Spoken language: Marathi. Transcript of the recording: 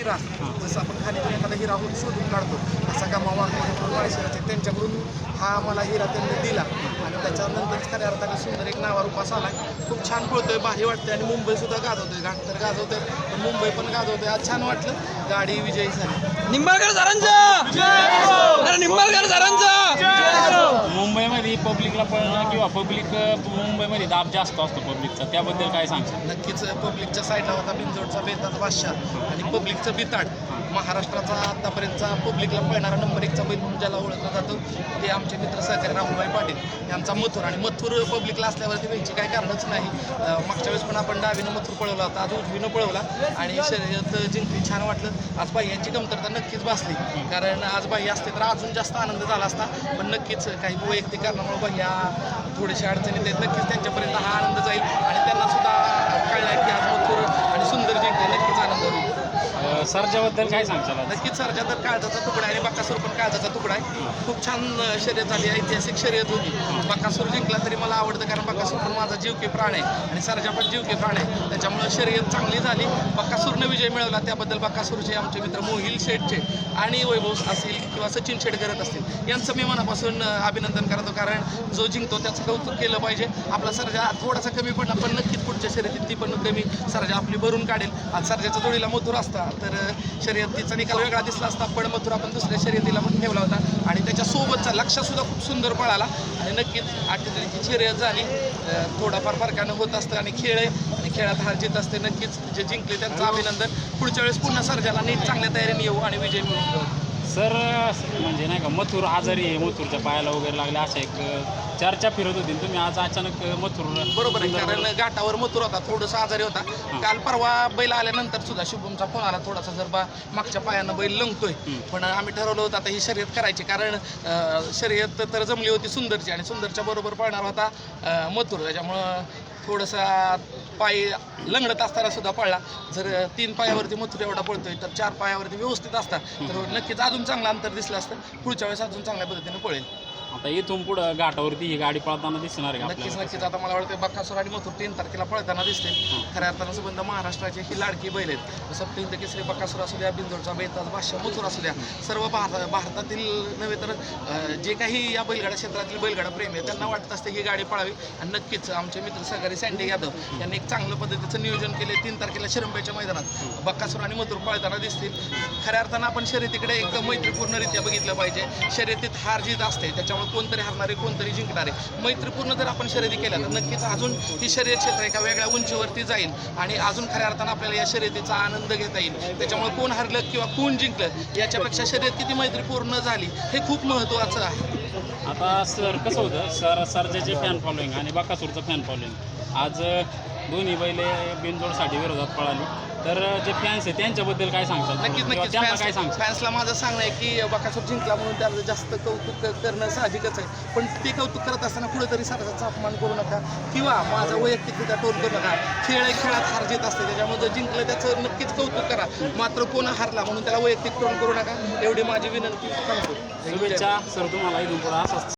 हिरा जसं आपण खाण्यातून एखादा हिरा शोधून काढतो असा वाढतो माळशिराचे त्यांच्याकडून हा मला हिरा त्यांनी दिला. आणि त्याच्यानंतर खऱ्या अर्थाने सुंदर एक नावारूपास आला. खूप छान पळतोय भारी वाटतंय आणि मुंबई सुद्धा गाजवतोय घाट तर गाजवतोय. पण मुंबई पण गाजवतोय. आज छान वाटलं. गाडी विजयी झाली. निंबाळकर सरांचा! अरे निंबाळकर सरांचा! मुंबईमध्ये पळणं किंवा पब्लिक मुंबईमध्ये दाब जास्त असतो पब्लिकचा त्याबद्दल काय सांगशाल? नक्कीच पब्लिकच्या साईडला होता बिंजोडचा बेताचा बादशाह आणि पब्लिकचं बिताड महाराष्ट्राचा आतापर्यंतचा पब्लिकला पळणारा नंबर एकचा बैल म्हणून ज्याला ओळखला जातो आमचे मित्र सहकारी राहुलभाई पाटील यांचा मथुर आणि मथुर पब्लिकला असल्यावरती व्हायची काही कारणच नाही. मागच्या वेळेस पण आपण डावीनं मथुर पळवला होता आज उजवीनं पळवला आणि शर्यत जिंकली. छान वाटलं. आज बाह्यांची कमतरता नक्कीच भासली. कारण आज बाह्य असते तर अजून जास्त आनंद झाला असता. पण नक्कीच काही वैयक्तिक कारणामुळे बाह्या थोड्याशा अडचणीत आहेत. नक्कीच त्यांच्या सरच्याबद्दल काय सांगशाल नक्कीच सरजा तर काळजाचा तुकडा आहे आणि बकासूर पण काळजाचा तुकडा आहे. खूप छान शर्यत झाली ऐतिहासिक शर्यत होती. बकासूर जिंकला तरी मला आवडतं कारण बकासूर पण माझा जीवके प्राण आहे आणि सरजा पण जीवके प्राण आहे. त्याच्यामुळे शर्यत चांगली झाली. बकासूरनं विजय मिळवला त्याबद्दल बकासूरचे आमचे मित्र मोहिल शेठचे आणि वैभव असतील किंवा सचिन शेठ करत असतील यांचं मी मनापासून अभिनंदन करतो. कारण जो जिंकतो त्याचं कौतुक केलं पाहिजे. आपला सरजा थोडासा कमी पडला पण नक्कीच पुढच्या शर्यतीत ती पण कमी सरजा आपली भरून काढेल. आज सरजाच्या जोडीला मधुर असता तर शर्यतीचा निकाल वेगळा दिसला असता पण मथुर आपण दुसऱ्या शर्यतीला पण ठेवला होता. आणि त्याच्यासोबतचा लक्षसुद्धा खूप सुंदर पळाला आणि नक्कीच अठ्ठेचाळीसची शर्यत झाली थोडाफार फरकानं होत असतं आणि खेळ आहे. आणि खेळात हार जीत असते. नक्कीच जे जिंकले त्यांचं अभिनंदन. पुढच्या वेळेस पुन्हा सर्जाला नीट चांगल्या तयारीने येऊ आणि विजय मिळवून सर म्हणजे नाही का मथुर आजारी आहे. मथुरच्या पायाला वगैरे लागले अशा एक चर्चा फिरत होती तुम्ही आज अचानक मथुर बरोबर आहे कारण घाटावर मथुर होता थोडंसं आजारी होता. काल परवा बैल आल्यानंतर सुद्धा शुभमचा फोन आला थोडासा जर बा मागच्या पायानं बैल लंगतोय. पण आम्ही ठरवलं होतं आता ही शर्यत करायची कारण शर्यत तर जमली होती सुंदरची आणि सुंदरच्या बरोबर पळणार होता मथुर. त्याच्यामुळं थोडंसा पाय लंगडत असताना सुद्धा पळला. जर तीन पायावरती मथुर एवढा पळतोय तर चार पायावरती व्यवस्थित असता. तर नक्कीच अजून चांगलं अंतर दिसलं असतं. पुढच्या वेळेस अजून चांगल्या पद्धतीने पळेल. आता इथून पुढं घाटावरती ही गाडी पळताना दिसणार आहे का नक्कीच आपल्याला? नक्कीच. आता मला वाटतं बक्कासूर आणि मथुर तीन तारखेला पळताना दिसतील खऱ्या अर्थानं संबंध महाराष्ट्राची ही लाडकी बैल आहेत. सप्तहिंद केसरी बक्कासूर असू द्या बिंदोडचा बेताज भाष्य मथुर असू द्या. सर्व भारत भारतातील नव्हे तर अं, जे काही या बैलगाडा क्षेत्रातील बैलगाडा प्रेमी आहे त्यांना वाटत असते ही गाडी पळावी. आणि नक्कीच आमचे मित्र सहकारी सँडी यादव यांनी एक चांगलं पद्धतीचं नियोजन केले तीन तारखेला शिरंबेच्या मैदानात. बक्कासूर आणि मथुर पळताना दिसतील. खऱ्या अर्थानं आपण शर्यतीकडे एकदम मैत्रीपूर्णरित्या बघितलं पाहिजे. शर्यतीत हार जीत असते त्याच्यामुळे कोणतरी हारणारे कोणतरी जिंकणारे. मैत्रीपूर्ण जर आपण शर्यती केल्या तर नक्कीच अजून ही शर्यत क्षेत्र एका वेगळ्या उंचीवरती जाईल आणि अजून खऱ्या अर्थानं आपल्याला या शर्यतीचा आनंद घेता येईल. त्याच्यामुळे कोण हरलं किंवा कोण जिंकलं याच्यापेक्षा शर्यत किती मैत्रीपूर्ण झाली हे खूप महत्त्वाचं आहे. आता सर कसं होतं? सर सरजेचे फॅन फॉलोईंग आणि बाकासूरचं फॅन फॉलोईंग आज दोन्ही बैले बिनजोडसाठी विरोधात पळाली. तर जे फॅन्स आहे त्यांच्याबद्दल काय सांगतात नक्कीच नक्कीच. फॅन्स फॅन्सला माझं सांगणं आहे की बकासूर जिंकला म्हणून त्याला जास्त कौतुक करणं साहजिकच आहे. पण ते कौतुक करत असताना कुठेतरी सरकारचा अपमान करू नका किंवा माझा वैयक्तिकरित्या टोल करू नका. खेळ खेळात हार जीत असते त्याच्यामुळे जिंकलं त्याचं नक्कीच कौतुक करा. मात्र कोण हारला म्हणून त्याला वैयक्तिक टोल करू नका एवढी माझी विनंती. सांगतो शुभेच्छा सर तुम्हाला इथून पुढं असंच